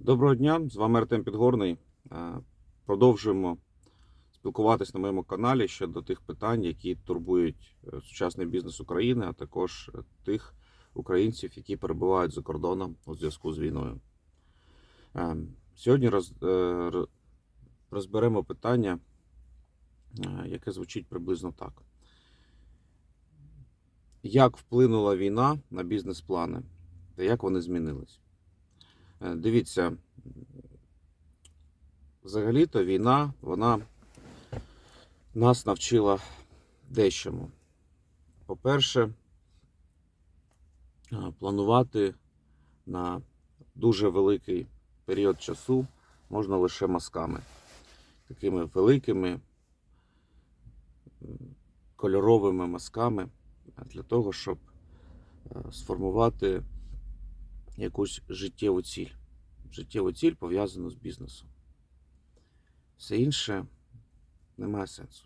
Доброго дня, з вами Артем Підгорний. Е, Продовжуємо спілкуватись на моєму каналі щодо тих питань, які турбують е, сучасний бізнес України, а також е, тих українців, які перебувають за кордоном у зв'язку з війною. Сьогодні роз, розберемо питання, яке звучить приблизно так. Як вплинула війна на бізнес-плани та як вони змінились? Е, Дивіться, взагалі-то війна, вона нас навчила дещому. По-перше, е, планувати на дуже великий період часу можна лише мазками, такими великими кольоровими мазками для того, щоб е, сформувати якусь життєву ціль. Життєву ціль пов'язану з бізнесом. Все інше не має сенсу.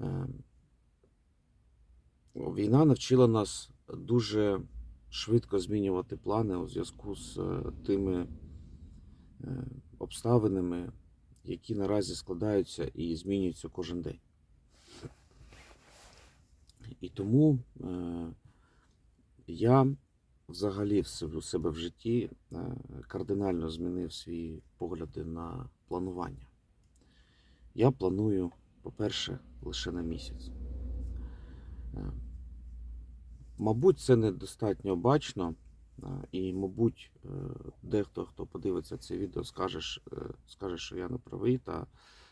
Е, Війна навчила нас дуже швидко змінювати плани у зв'язку з е, тими е, обставинами, які наразі складаються і змінюються кожен день. І тому е, я взагалі в себе- в житті е, кардинально змінив свої погляди на планування. Я планую, по-перше, лише на місяць. Е, Мабуть, це недостатньо обачно, е, і, мабуть, дехто, хто подивиться це відео, скаже, скаже, що я не правий та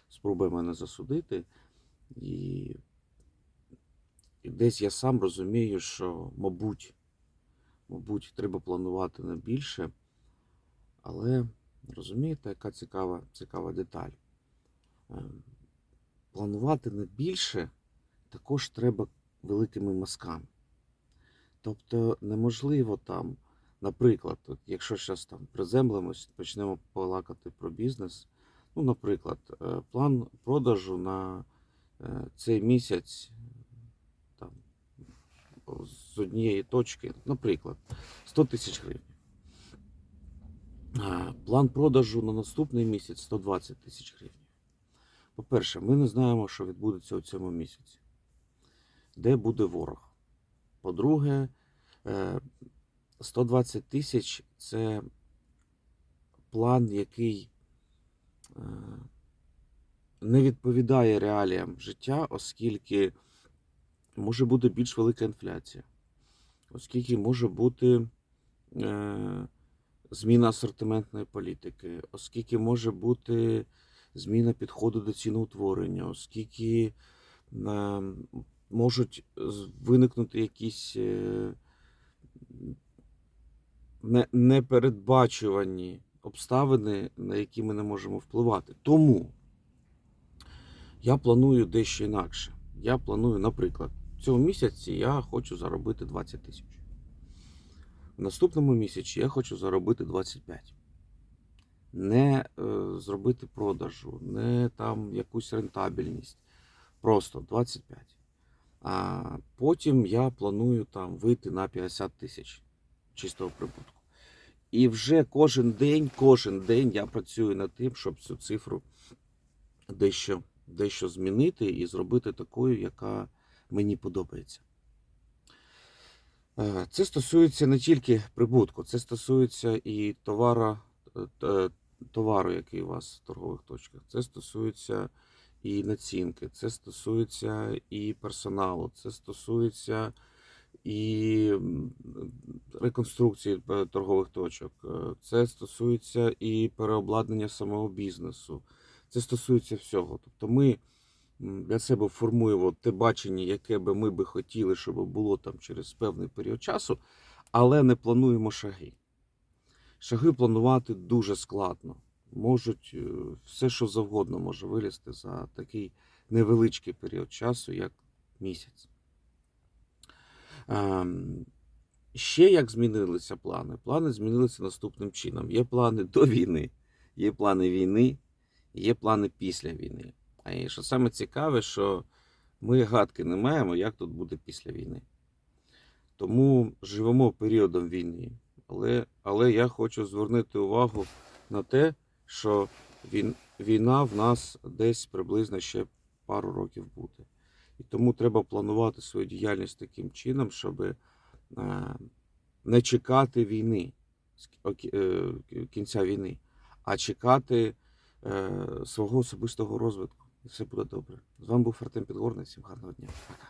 спробує мене засудити. І десь я сам розумію, що, мабуть, мабуть, треба планувати на більше. Але розумієте, яка цікава, цікава деталь? Е, Планувати на більше також треба великими мазками. Тобто неможливо там, наприклад, от якщо зараз там приземлимось, почнемо балакати про бізнес. Ну, наприклад, е, план продажу на е, цей місяць з однієї точки, наприклад, 100 тисяч гривень. План продажу на наступний місяць 120 тисяч гривень. По-перше, ми не знаємо, що відбудеться у цьому місяці, де буде ворог. По-друге, е, 120 тисяч це план, який е, не відповідає реаліям життя, оскільки може бути більш велика інфляція, оскільки може бути е, зміна асортиментної політики, оскільки може бути зміна підходу до ціноутворення, оскільки е, можуть виникнути якісь е, не- непередбачувані обставини, на які ми не можемо впливати. Тому я планую дещо інакше. Я планую, наприклад, в цьому місяці я хочу заробити 20 тисяч. В наступному місяці я хочу заробити 25. Не е, зробити продажу, не там якусь рентабельність. Просто 25. А потім я планую там вийти на 50 тисяч чистого прибутку. І вже кожен день, кожен день я працюю над тим, щоб цю цифру дещо, дещо змінити і зробити такою, яка мені подобається. Е, Це стосується не тільки прибутку, це стосується і товара, е, товару, який у вас в торгових точках. Це стосується і націнки, це стосується і персоналу, це стосується і реконструкції е, торгових точок, е, це стосується і переобладнання самого бізнесу. Це стосується всього. Тобто ми для себе формуємо те бачення, яке би ми би хотіли, щоб було там через певний період часу, але не плануємо шаги. Шаги планувати дуже складно. Можуть е, все, що завгодно може вилізти за такий невеличкий період часу, як місяць. Ем, Ще як змінилися плани? Плани змінилися наступним чином. Є плани до війни, є плани війни, є плани після війни. І що саме цікаве, що ми гадки не маємо, як тут буде після війни. Тому живемо періодом війни, але Але я хочу звернути увагу на те, що він, війна в нас десь приблизно ще пару років буде. І тому треба планувати свою діяльність таким чином, щоб е, не чекати війни, е, кінця війни, а чекати е, свого особистого розвитку. І все буде добре. З вами був Артем Підгорний. Всім гарного дня. Пока.